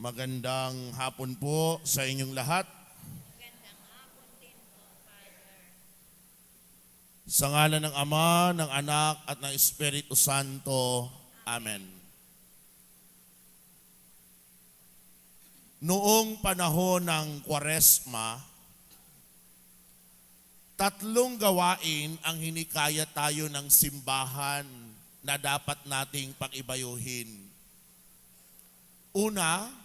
Magandang hapon po sa inyong lahat. Sa ngala ng Ama, ng Anak, at ng Espiritu Santo. Amen. Noong panahon ng Kwaresma, tatlong gawain ang hinikaya tayo ng simbahan na dapat nating pag-ibayuhin. Una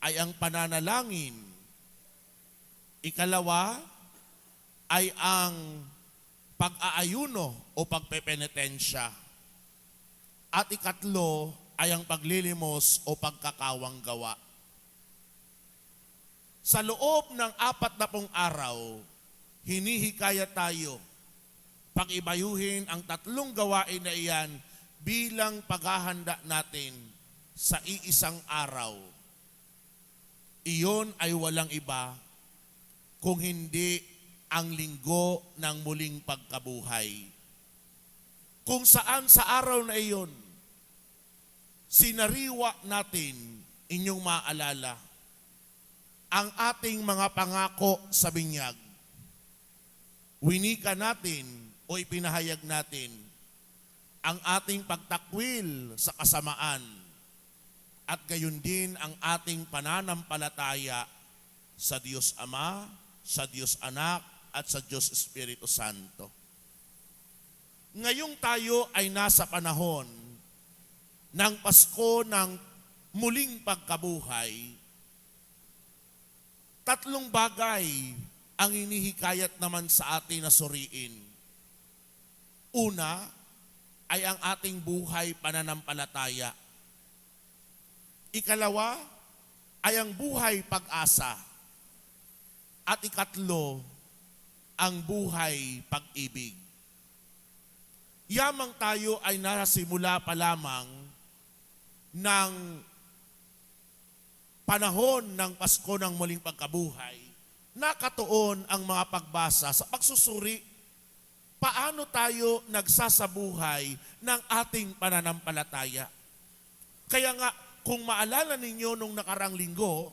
ay ang pananalangin. Ikalawa ay ang pag-aayuno o pagpepenitensya. At ikatlo ay ang paglilimos o pagkakawang gawa. Sa loob ng apat na pong araw, hinihikaya tayo pag-ibayuhin ang tatlong gawain na iyan bilang paghahanda natin sa iisang araw. Iyon ay walang iba kung hindi ang linggo ng muling pagkabuhay. Kung saan sa araw na iyon, sinariwa natin inyong maalala ang ating mga pangako sa binyag. Winika natin o ipinahayag natin ang ating pagtakwil sa kasamaan at gayon din ang ating pananampalataya sa Diyos Ama, sa Diyos Anak, at sa Diyos Espiritu Santo. Ngayong tayo ay nasa panahon ng Pasko ng muling pagkabuhay, tatlong bagay ang inihikayat naman sa atin na suriin. Una ay ang ating buhay pananampalataya. Ikalawa ay ang buhay pag-asa. At ikatlo, ang buhay pag-ibig. Yamang tayo ay nasimula pa lamang ng panahon ng Pasko ng muling pagkabuhay, nakatuon ang mga pagbasa sa pagsusuri paano tayo nagsasabuhay ng ating pananampalataya. Kaya nga, kung maalala ninyo nung nakarang linggo,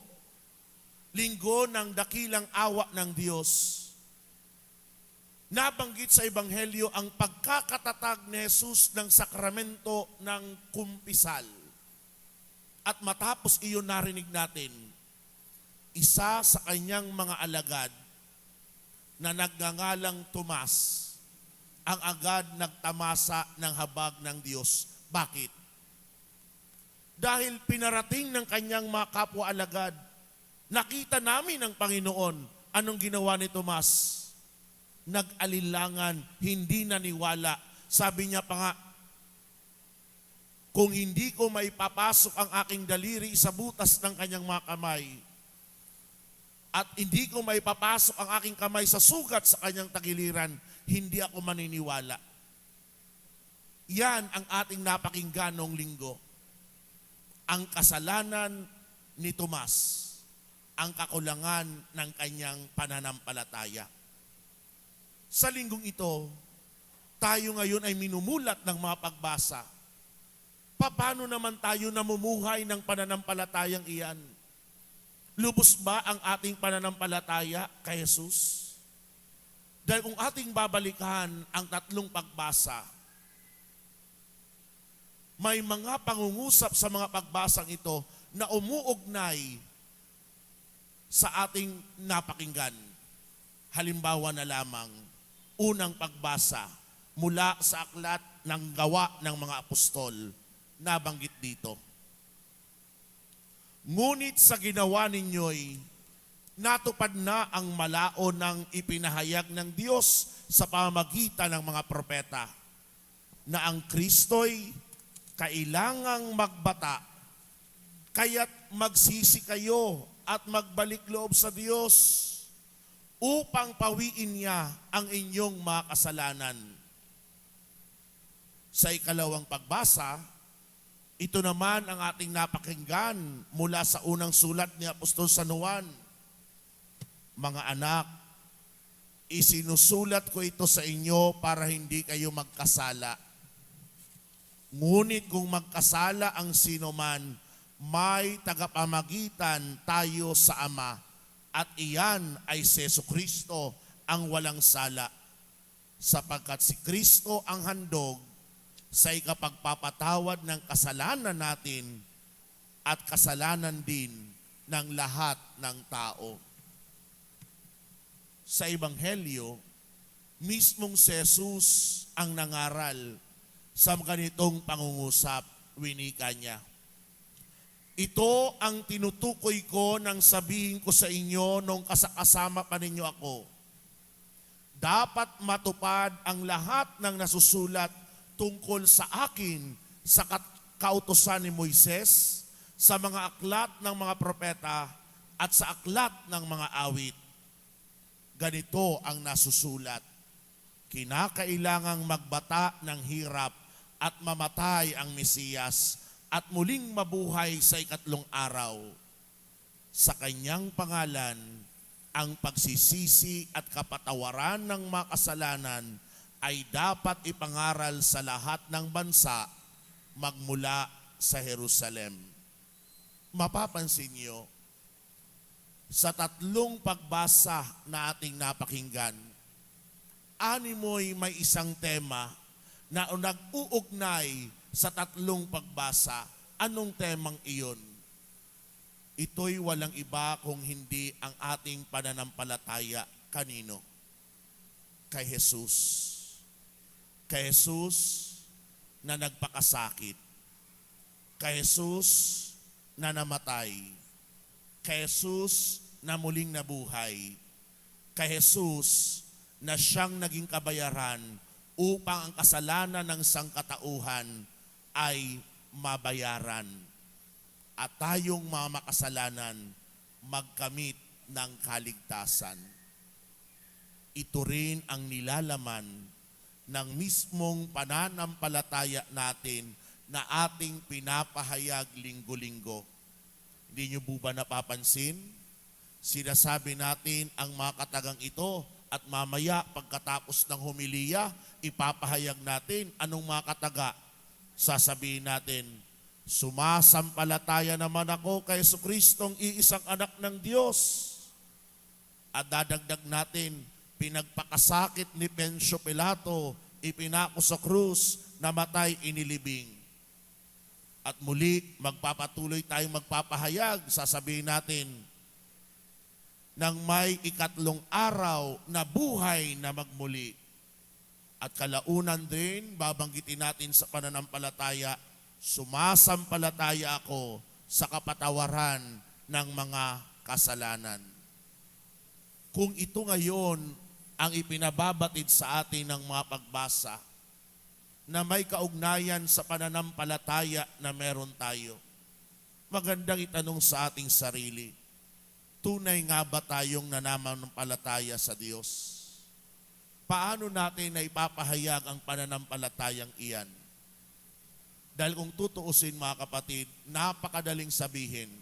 linggo ng dakilang awa ng Diyos, nabanggit sa Ebanghelyo ang pagkakatatag ni Jesus ng sakramento ng kumpisal. At matapos iyon narinig natin, isa sa kanyang mga alagad na nagngangalang Tomas, ang agad nagtamasa ng habag ng Diyos. Bakit? Dahil pinarating ng kanyang mga kapwa alagad, nakita namin ng Panginoon anong ginawa ni Tomas. Nag-alilangan, hindi naniwala. Sabi niya pa nga, kung hindi ko may papasok ang aking daliri sa butas ng kanyang mga kamay, at hindi ko may papasok ang aking kamay sa sugat sa kanyang tagiliran, hindi ako maniniwala. Yan ang ating napakinggan noong linggo. Ang kasalanan ni Tomas, ang kakulangan ng kanyang pananampalataya. Sa linggong ito, tayo ngayon ay minumulat ng mga pagbasa. Paano naman tayo namumuhay ng pananampalatayang iyan? Lubos ba ang ating pananampalataya kay Jesus? Dahil kung ating babalikan ang tatlong pagbasa, may mga pangungusap sa mga pagbasang ito na umuugnay sa ating napakinggan. Halimbawa na lamang, unang pagbasa mula sa aklat ng gawa ng mga apostol, nabanggit dito. Ngunit sa ginawa ninyo'y natupad na ang malao ng ipinahayag ng Diyos sa pamagitan ng mga propeta na ang Kristo'y kailangang magbata kaya't magsisi kayo at magbalik loob sa Diyos upang pawiin niya ang inyong mga kasalanan. Sa ikalawang pagbasa, ito naman ang ating napakinggan mula sa unang sulat ni Apostol San Juan. Mga anak, isinusulat ko ito sa inyo para hindi kayo magkasala. Ngunit kung magkasala ang sino man, may tagapamagitan tayo sa Ama at iyan ay si Yesu Kristo ang walang sala sapagkat si Kristo ang handog sa ikapagpapatawad ng kasalanan natin at kasalanan din ng lahat ng tao. Sa Ebanghelyo, mismong si Jesus ang nangaral sa ganitong pangungusap, winika niya. Ito ang tinutukoy ko nang sabihin ko sa inyo nung kasakasama pa ninyo ako. Dapat matupad ang lahat ng nasusulat tungkol sa akin sa kautosan ni Moises, sa mga aklat ng mga propeta at sa aklat ng mga awit. Ganito ang nasusulat. Kinakailangang magbata ng hirap at mamatay ang Mesiyas at muling mabuhay sa ikatlong araw. Sa kanyang pangalan, ang pagsisisi at kapatawaran ng mga kasalanan ay dapat ipangaral sa lahat ng bansa magmula sa Jerusalem. Mapapansin niyo, sa tatlong pagbasa na ating napakinggan, animoy may isang tema na nag-uugnay sa tatlong pagbasa. Anong temang iyon? Ito'y walang iba kung hindi ang ating pananampalataya kanino? Kay Jesus. Kay Jesus na nagpakasakit. Kay Jesus na namatay. Kay Jesus na muling nabuhay. Kay Jesus na siyang naging kabayaran upang ang kasalanan ng sangkatauhan ay mabayaran. At tayong mga makasalanan magkamit ng kaligtasan. Ito rin ang nilalaman ng mismong pananampalataya natin na ating pinapahayag linggo-linggo. Hindi niyo po ba napapansin? Sinasabi natin ang mga katagang ito at mamaya pagkatapos ng humiliya, ipapahayag natin anong mga kataga. Sasabihin natin, sumasampalataya naman ako kay Kristong iisang anak ng Diyos. At dadagdag natin, pinagpakasakit ni Pensyo Pilato, ipinako sa krus, namatay inilibing. At muli, magpapatuloy tayong magpapahayag, sasabihin natin, nang may ikatlong araw na buhay na magmuli. At kalaunan din, babanggitin natin sa pananampalataya, sumasampalataya ako sa kapatawaran ng mga kasalanan. Kung ito ngayon ang ipinababatid sa atin ng mga pagbasa, na may kaugnayan sa pananampalataya na meron tayo. Magandang itanong sa ating sarili, tunay nga ba tayong nananampalataya sa Diyos? Paano natin na ipapahayag ang pananampalatayang iyan? Dahil kung tutuusin mga kapatid, napakadaling sabihin,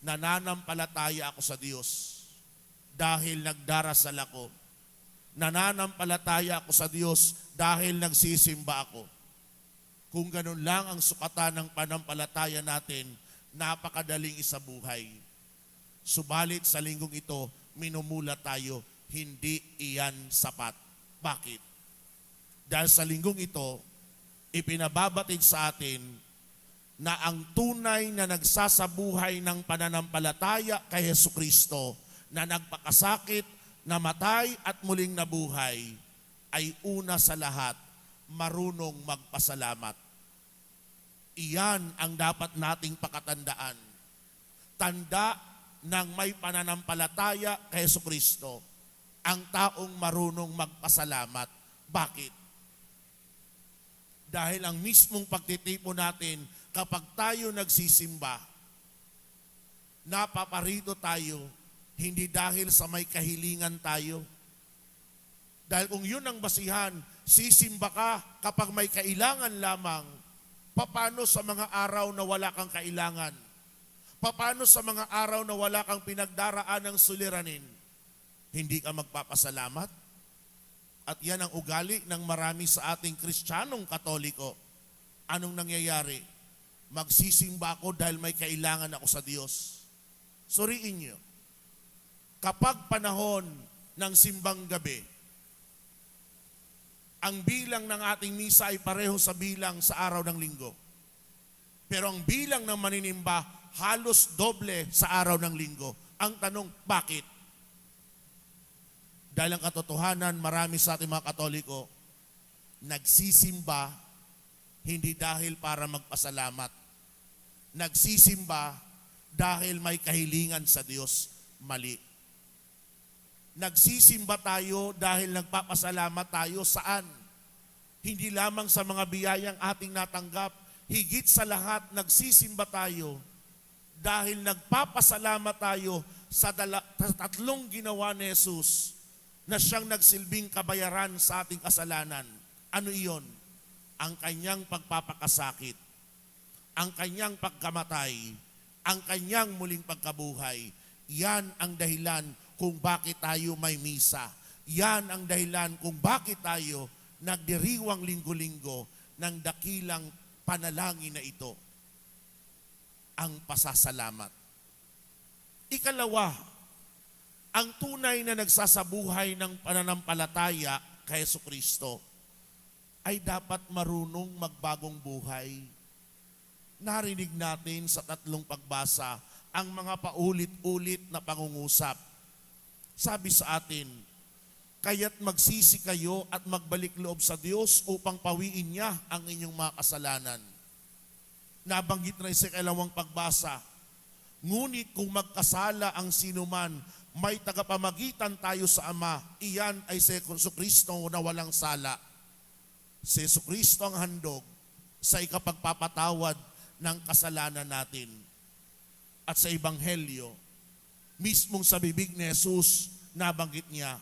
nananampalataya ako sa Diyos dahil nagdarasal ako. Nananampalataya ako sa Diyos dahil nagsisimba ako. Kung ganun lang ang sukatan ng panampalataya natin, napakadaling isabuhay. Subalit sa linggong ito, minumula tayo, hindi iyan sapat. Bakit? Dahil sa linggong ito, ipinababatid sa atin na ang tunay na nagsasabuhay ng pananampalataya kay Yesu Kristo na nagpakasakit, namatay at muling nabuhay ay una sa lahat marunong magpasalamat. Iyan ang dapat nating pakatandaan. Tanda ng may pananampalataya kay Yesu Kristo, ang taong marunong magpasalamat. Bakit? Dahil ang mismong pagtitipo natin, kapag tayo nagsisimba, napaparito tayo, hindi dahil sa may kahilingan tayo. Dahil kung yun ang basihan, sisimba ka kapag may kailangan lamang. Paano sa mga araw na wala kang kailangan? Paano sa mga araw na wala kang pinagdaraan ng suliranin? Hindi ka magpapasalamat? At yan ang ugali ng marami sa ating kristyanong katoliko. Anong nangyayari? Magsisimba ako dahil may kailangan ako sa Diyos. Suriin niyo, kapag panahon ng simbang gabi, ang bilang ng ating misa ay pareho sa bilang sa araw ng linggo. Pero ang bilang ng maninimba, halos doble sa araw ng linggo. Ang tanong, bakit? Dahil ang katotohanan, marami sa ating mga katoliko, nagsisimba hindi dahil para magpasalamat. Nagsisimba dahil may kahilingan sa Diyos. Mali. Nagsisimba tayo dahil nagpapasalamat tayo saan? Hindi lamang sa mga biyayang ating natanggap, higit sa lahat nagsisimba tayo dahil nagpapasalamat tayo sa, tatlong ginawa ni Jesus na siyang nagsilbing kabayaran sa ating kasalanan. Ano iyon? Ang kanyang pagpapakasakit, ang kanyang pagkamatay, ang kanyang muling pagkabuhay. Yan ang dahilan kung bakit tayo may misa. Yan ang dahilan kung bakit tayo nagdiriwang linggo-linggo ng dakilang panalangin na ito. Ang pasasalamat. Ikalawa, ang tunay na nagsasabuhay ng pananampalataya kay Yesu Kristo ay dapat marunong magbagong buhay. Narinig natin sa tatlong pagbasa ang mga paulit-ulit na pangungusap. Sabi sa atin, kaya't magsisi kayo at magbalik loob sa Diyos upang pawiin niya ang inyong mga kasalanan. Nabanggit na sa ikalawang pagbasa, Ngunit kung magkasala ang sinuman, may tagapamagitan tayo sa Ama. Iyan ay si Yesu Kristo na walang sala. Si Yesu Kristo ang handog sa ikapagpapatawad ng kasalanan natin. At sa Ebanghelyo, mismong sa bibig ni Jesus, nabanggit niya,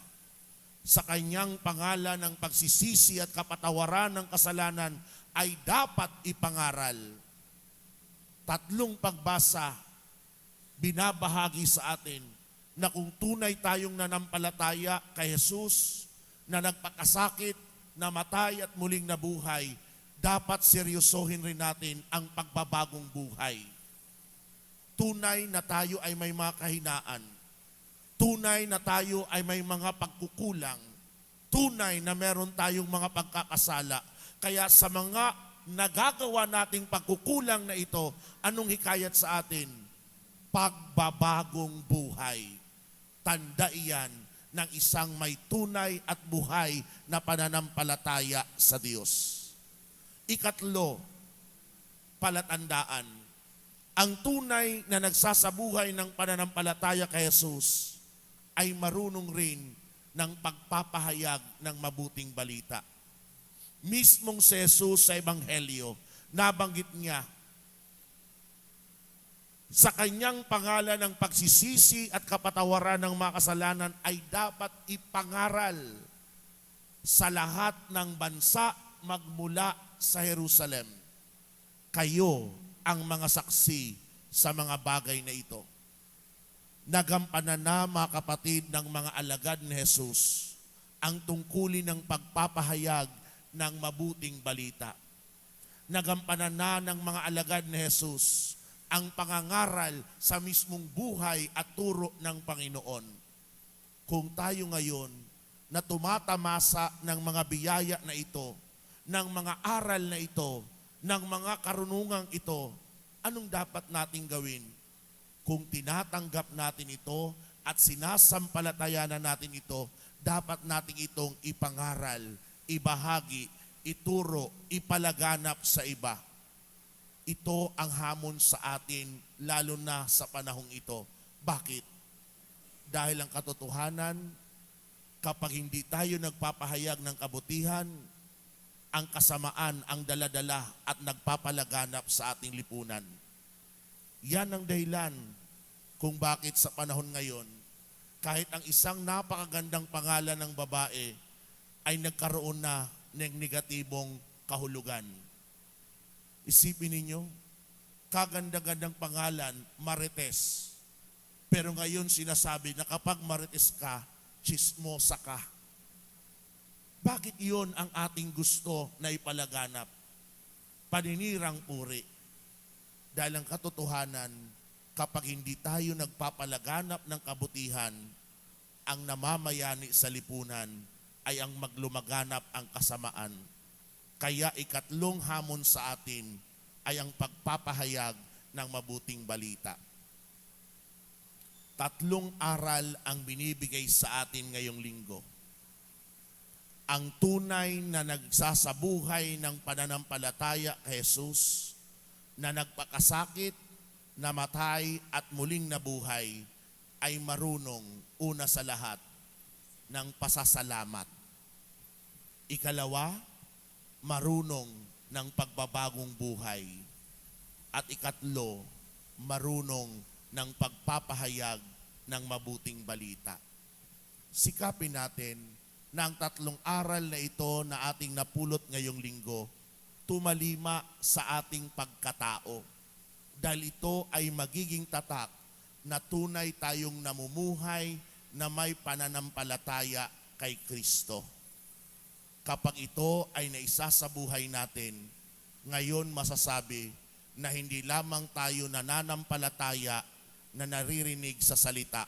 sa kanyang pangalan ng pagsisisi at kapatawaran ng kasalanan ay dapat ipangaral. Tatlong pagbasa binabahagi sa atin na kung tunay tayong nanampalataya kay Jesus na nagpakasakit, namatay at muling nabuhay, dapat seryosohin rin natin ang pagbabagong buhay. Tunay na tayo ay may mga kahinaan. Tunay na tayo ay may mga pagkukulang. Tunay na meron tayong mga pagkakasala. Kaya sa mga nagagawa nating pagkukulang na ito, anong hikayat sa atin? pagbabagong buhay. Tanda iyan ng isang may tunay at buhay na pananampalataya sa Diyos. Ikatlo, palatandaan. Ang tunay na nagsasabuhay ng pananampalataya kay Jesus ay marunong rin ng pagpapahayag ng mabuting balita. Mismong si Jesus sa Ebanghelyo, nabanggit niya sa kanyang pangalan ng pagsisisi at kapatawaran ng mga kasalanan ay dapat ipangaral sa lahat ng bansa magmula sa Jerusalem. Kayo ang mga saksi sa mga bagay na ito. Nagampanan na mga kapatid ng mga alagad ni Jesus ang tungkulin ng pagpapahayag ng mabuting balita. Nagampanan na ng mga alagad ni Jesus ang pangangaral sa mismong buhay at turo ng Panginoon. Kung tayo ngayon na tumatamasa ng mga biyaya na ito, ng mga aral na ito, ng mga karunungang ito, anong dapat nating gawin? Kung tinatanggap natin ito at sinasampalatayanan natin ito, dapat nating itong ipangaral, ibahagi, ituro, ipalaganap sa iba ito ang hamon sa atin, lalo na sa panahong ito. Bakit? Dahil ang katotohanan, kapag hindi tayo nagpapahayag ng kabutihan, ang kasamaan ang daladala at nagpapalaganap sa ating lipunan. Yan ang dahilan kung bakit sa panahon ngayon, kahit ang isang napakagandang pangalan ng babae ay nagkaroon na ng negatibong kahulugan. Isipin ninyo, kaganda-gandang pangalan, Marites. Pero ngayon sinasabi na kapag Marites ka, chismosa ka. Bakit iyon ang ating gusto na ipalaganap? Paninirang puri. Dahil ang katotohanan, kapag hindi tayo nagpapalaganap ng kabutihan, ang namamayani sa lipunan ay ang maglumaganap ang kasamaan. Kaya ikatlong hamon sa atin ay ang pagpapahayag ng mabuting balita. Tatlong aral ang binibigay sa atin ngayong linggo. Ang tunay na nagsasabuhay ng pananampalataya kay Jesus na nagpakasakit, namatay at muling nabuhay ay marunong una sa lahat ng pasasalamat. Ikalawa, marunong ng pagbabagong buhay. At ikatlo, marunong ng pagpapahayag ng mabuting balita. Sikapin natin na ang tatlong aral na ito na ating napulot ngayong linggo, tumalima sa ating pagkatao. Dahil ito ay magiging tatak na tunay tayong namumuhay na may pananampalataya kay Kristo. Kapag ito ay naisa sa buhay natin, ngayon masasabi na hindi lamang tayo nananampalataya na naririnig sa salita.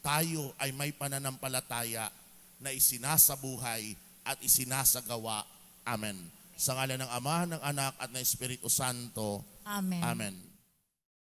Tayo ay may pananampalataya na isinasabuhay at isinasagawa. Amen. Sa ngala ng Ama, ng Anak at ng Espiritu Santo. Amen. Amen.